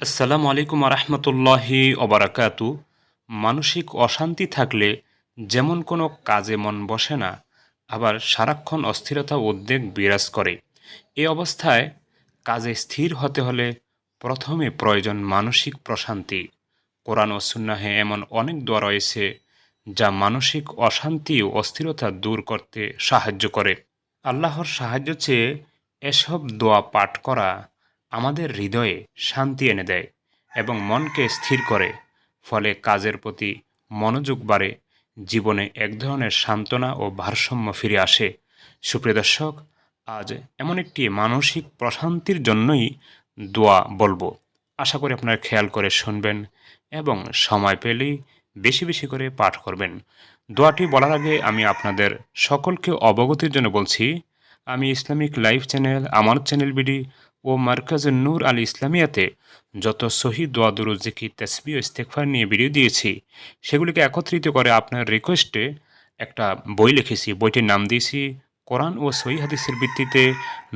আসসালামু আলাইকুম রহমতুল্লাহি অবরাকাতু মানসিক অশান্তি থাকলে যেমন কোনো কাজে মন বসে না, আবার সারাক্ষণ অস্থিরতা উদ্বেগ বিরাজ করে। এই অবস্থায় কাজে স্থির হতে হলে প্রথমে প্রয়োজন মানসিক প্রশান্তি। কোরআন ও সুন্নাহে এমন অনেক দোয়া রয়েছে যা মানসিক অশান্তি ও অস্থিরতা দূর করতে সাহায্য করে। আল্লাহর সাহায্য চেয়ে এসব দোয়া পাঠ করা আমাদের হৃদয়ে শান্তি এনে দেয় এবং মনকে স্থির করে, ফলে কাজের প্রতি মনোযোগ বাড়ে, জীবনে এক ধরনের সান্ত্বনা ও ভারসাম্য ফিরে আসে। সুপ্রিয় দর্শক, আজ এমন একটি মানসিক প্রশান্তির জন্যই দোয়া বলব। আশা করি আপনারা খেয়াল করে শুনবেন এবং সময় পেলেই বেশি বেশি করে পাঠ করবেন। দোয়াটি বলার আগে আমি আপনাদের সকলকে অবগতির জন্য বলছি আমি ইসলামিক লাইভ চ্যানেল, আমার চ্যানেল বিডি ও মার্কাজ নূর আল ইসলামিয়াতে যত সহি দোয়া দুরু জিকি তসবি ও ইস্তেকফার নিয়ে ভিডিও দিয়েছি। সেগুলিকে একত্রিত করে আপনার রিকোয়েস্টে একটা বই লিখেছি। বইটির নাম দিয়েছি, কোরআন ও সহি হাদিসের ভিত্তিতে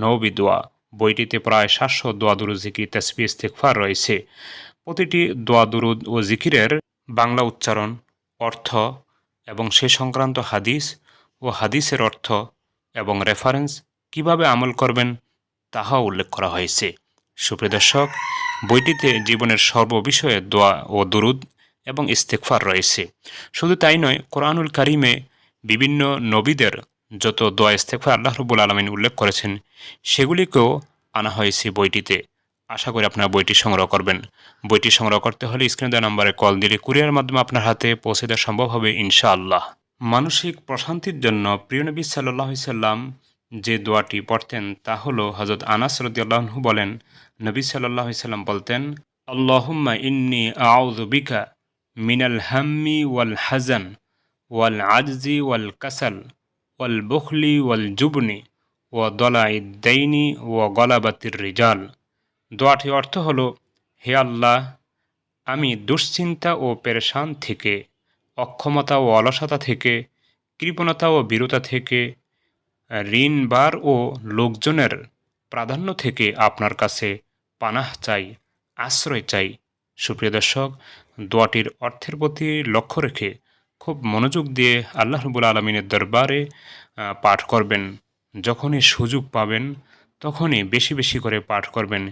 নবী দোয়া। বইটিতে প্রায় সাতশো দোয়া দুরু জিকি তসবি ইস্তেকফার রয়েছে। প্রতিটি দোয়া, দুরুদ ও জিকিরের বাংলা উচ্চারণ, অর্থ এবং সে সংক্রান্ত হাদিস ও হাদিসের অর্থ এবং রেফারেন্স কীভাবে আমল করবেন তাহাও উল্লেখ করা হয়েছে। সুপ্রিয় দর্শক, বইটিতে জীবনের সর্ববিষয়ে দোয়া ও দুরুদ এবং ইস্তেকফার রয়েছে। শুধু তাই নয়, কোরআনুল কারিমে বিভিন্ন নবীদের যত দোয়া ইস্তেকফার আল্লাহ রবুল আলমিন উল্লেখ করেছেন, সেগুলিকেও আনা হয়েছে বইটিতে। আশা করি আপনারা বইটি সংগ্রহ করবেন। বইটি সংগ্রহ করতে হলে স্ক্রিনে দেওয়া নম্বরে কল দিলে কুরিয়ার মাধ্যমে আপনার হাতে পৌঁছে দেওয়া সম্ভব হবে ইনশাআল্লাহ। মানসিক প্রশান্তির জন্য প্রিয় নবী সাল্লাহ সাল্লাম যে দোয়াটি পড়তেন তা হল হজরত আনাস রদিয়াল্লাহু বলেন, নবী সাল্লাহ সাল্লাম বলতেন, আল্লাহুম্মা ইন্নি আউযুবিকা মিনাল হাম্মি ওয়াল হাজান ওয়াল আজজি ওয়াল কাসাল, ওয়াল বখলি ওয়াল জুবনি ও দলাই দাইনি ও গলাবাতির রিজাল দোয়াটি অর্থ হল, হে আল্লাহ, আমি দুশ্চিন্তা ও পেরেশান থেকে অক্ষমতা ও অলসতা থেকে, কৃপণতা ও বীরতা থেকে ঋণবার ও লোকজনের প্রাধান্য থেকে আপনার কাছে পানাহ চাই, আশ্রয় চাই। সুপ্রিয় দর্শক, দোয়াটির অর্থের প্রতি লক্ষ্য রেখে খুব মনোযোগ দিয়ে আল্লাহ রবুল আলমিনের দরবারে পাঠ করবেন। যখনই সুযোগ পাবেন, তখনই বেশি বেশি করে পাঠ করবেন।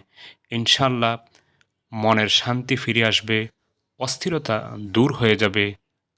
ইনশাল্লাহ মনের শান্তি ফিরে আসবে, অস্থিরতা দূর হয়ে যাবে।